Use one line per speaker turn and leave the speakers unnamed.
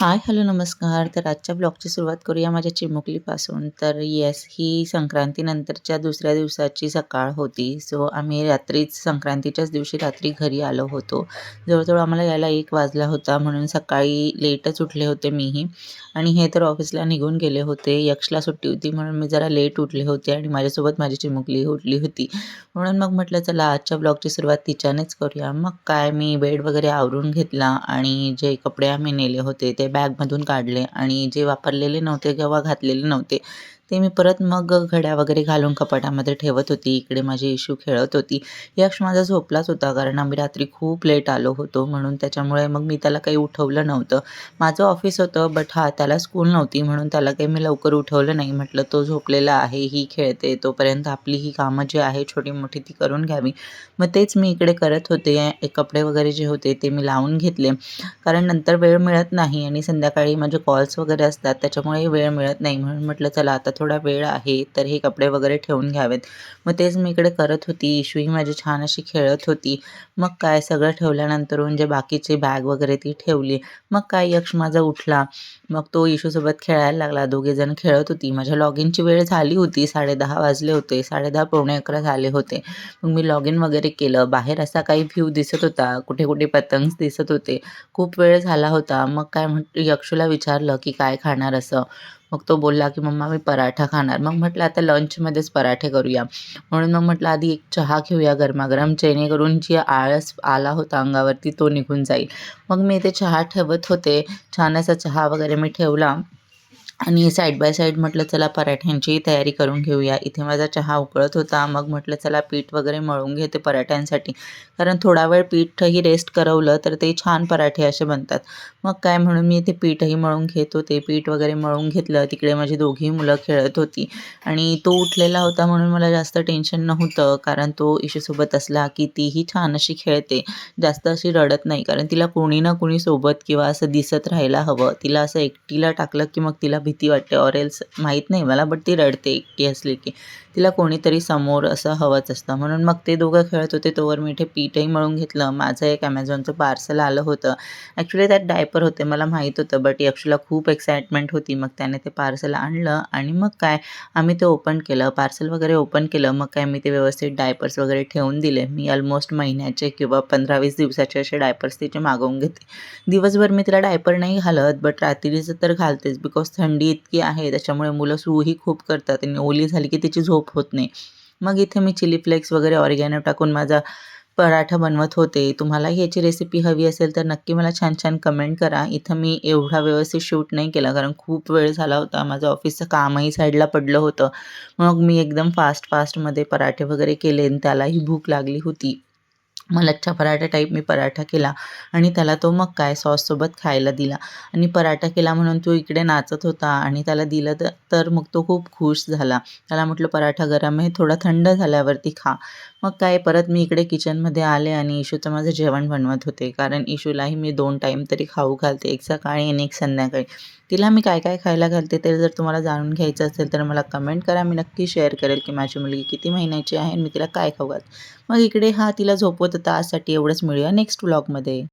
हाय, hello, नमस्कार. तर आजच्या ब्लॉगची सुरुवात करूया माझ्या चिमुकलीपासून. तर येस, ही संक्रांतीनंतरच्या दुसऱ्या दिवसाची सकाळ होती. सो आम्ही रात्रीच संक्रांतीच्याच दिवशी रात्री घरी आलो होतो. जवळजवळ आम्हाला यायला एक वाजला होता म्हणून सकाळी लेटच उठले होते मीही आणि हे तर ऑफिसला निघून गेले होते. यक्षला सुट्टी होती म्हणून मी जरा लेट उठले होते आणि माझ्यासोबत माझी चिमुकली उठली होती. म्हणून मग म्हटलं चला आजच्या ब्लॉगची सुरुवात तिच्यानेच करूया. मग काय मी बेड वगैरे आवरून घेतला आणि जे कपडे आम्ही नेले होते ते बॅगमधून काढले आणि जे वापरलेले नव्हते किंवा घातलेले नव्हते ते मी परत मग घड्या वगैरे घालून कपाटामध्ये ठेवत होती. इकडे माझी इशू खेळत होती. यक्ष माझा झोपलाच होता कारण आम्ही रात्री खूप लेट आलो होतो म्हणून त्याच्यामुळे मग मी त्याला काही उठवलं नव्हतं. माझं ऑफिस होतं बट हा त्याला स्कूल नव्हती म्हणून त्याला काही मी लवकर उठवलं नाही. म्हटलं तो झोपलेला आहे, ही खेळते, तोपर्यंत आपली ही कामं जी आहे छोटी-मोठी ती करून घ्यावी. मग तेच मी इकडे करत होते. कपडे वगैरे जे होते ते मी लावून घेतले कारण नंतर वेळ मिळत नाही आणि संध्याकाळी माझे कॉल्स वगैरे असतात त्याच्यामुळे वेळ मिळत नाही. म्हणून म्हटलं चला आता थोडा वेळ आहे तर हे कपडे वगैरे ठेवून घ्यावेत. मग तेच मी इकडे करत होती. इशूही माझी छान अशी खेळत होती. मग काय सगळं ठेवल्यानंतर जे बाकीची बॅग वगैरे ती ठेवली. मग काय यक्ष माझा उठला. मग तो इशूसोबत खेळायला लागला. दोघेजण खेळत होती. माझ्या लॉगिनची वेळ झाली होती. साडेदहा वाजले होते. साडेदहा पावणे 11 झाले होते. मग मी लॉग इन वगैरे केलं. बाहेर असा काही व्ह्यू दिसत होता. कुठे-कुठे पतंग दिसत होते. खूप वेळ झाला होता. मग काय म्हण यक्षूला विचारलं की काय खाणार असं? मग तो बोलला की मम्मा मी पराठा खाणार. मग म्हटलं आता लंचमध्येच पराठे करूया. म्हणून मग म्हटलं आधी एक चहा घेऊया गरमागरम जेणेकरून जी आळस आला होता अंगावरती तो निघून जाईल. मग मी इथे चहा ठेवत होते. छान असा चहा वगैरे मी ठेवला आणि साईड बाय साईड म्हटलं चला पराठ्यांचीही तयारी करून घेऊया. इथे माझा चहा उकळत होता. मग म्हटलं चला पीठ वगैरे मळून घेते पराठ्यांसाठी. कारण थोडा वेळ पीठही रेस्ट करवलं तर ते छान पराठे असे बनतात. मग काय म्हणून मी इथे पीठही मळून घेत होते. पीठ वगैरे मळून घेतलं. तिकडे माझी दोघीही मुलं खेळत होती आणि तो उठलेला होता म्हणून मला जास्त टेन्शन नव्हतं. कारण तो इशूसोबत असला की तीही छान अशी खेळते. जास्त अशी रडत नाही. कारण तिला कोणी ना कोणी सोबत किंवा असं दिसत राहायला हवं. तिला असं एकटीला टाकलं की मग तिला भीती वाटते ऑर एल्स माहीत नाही मला बट ती रडते एकटी असली की. तिला कोणीतरी समोर असं हवंच असतं. म्हणून मग ते दोघं खेळत होते तोवर मी इथे पीठही मळून घेतलं. माझं एक ॲमेझॉनचं पार्सल आलं होतं. ॲक्च्युली त्यात डायपर होते मला माहीत होतं बट यक्षला खूप एक्साइटमेंट होती. मग त्याने ते पार्सल आणलं आणि मग काय आम्ही ते ओपन केलं. पार्सल वगैरे ओपन केलं. मग काय मी ते व्यवस्थित डायपर्स वगैरे ठेवून दिले. मी ऑलमोस्ट महिन्याचे किंवा 15-20 दिवसाचे असे डायपर्स तिचे मागवून घेते. दिवसभर मी तिला डायपर नाही घालत बट रात्रीचं तर घालतेच बिकॉज थंडी इतकी आहे त्याच्यामुळे मुलं सूही खूप करतात आणि ओली झाली की तिची झोप होत नाही. मग इथे मी चिली फ्लेक्स वगैरे ऑरिगॅनो टाकून माझा पराठा बनवत होते. तुम्हालाही याची रेसिपी हवी असेल तर नक्की मला छान-छान कमेंट करा. इथं मी एवढा व्यवस्थित शूट नाही केला कारण खूप वेळ झाला होता. माझं ऑफिसचं कामही साईडला पडलं होतं. मग मी एकदम फास्ट फास्टमध्ये पराठे वगैरे केले आणि त्यालाही भूक लागली होती. मग लच्छा पराठा टाईप मी पराठा केला आणि त्याला तो मग काय सॉससोबत खायला दिला आणि पराठा केला म्हणून तो इकडे नाचत होता आणि त्याला दिलं तर तर मग तो खूप खुश झाला. त्याला म्हटलं पराठा गरम आहे थोडा थंड झाल्यावरती खा. मग काय परत मी इकडे किचनमध्ये आले आणि इशूचं माझं जेवण बनवत होते. कारण इशूलाही मी दोन टाईम तरी खाऊ घालते. एक सकाळी आणि एक संध्याकाळी. तिला मी काय-काय खायला घालते ते जर तुम्हाला जाणून घ्यायचं असेल तर मला कमेंट करा. मी नक्की शेअर करेल की माझी मुलगी किती महिन्याची आहे आणि मी तिला काय खाऊ घालते. मग इकडे हा तिला झोपवत होता. आजसाठी एवढंच. मिळूया नेक्स्ट व्लॉगमध्ये.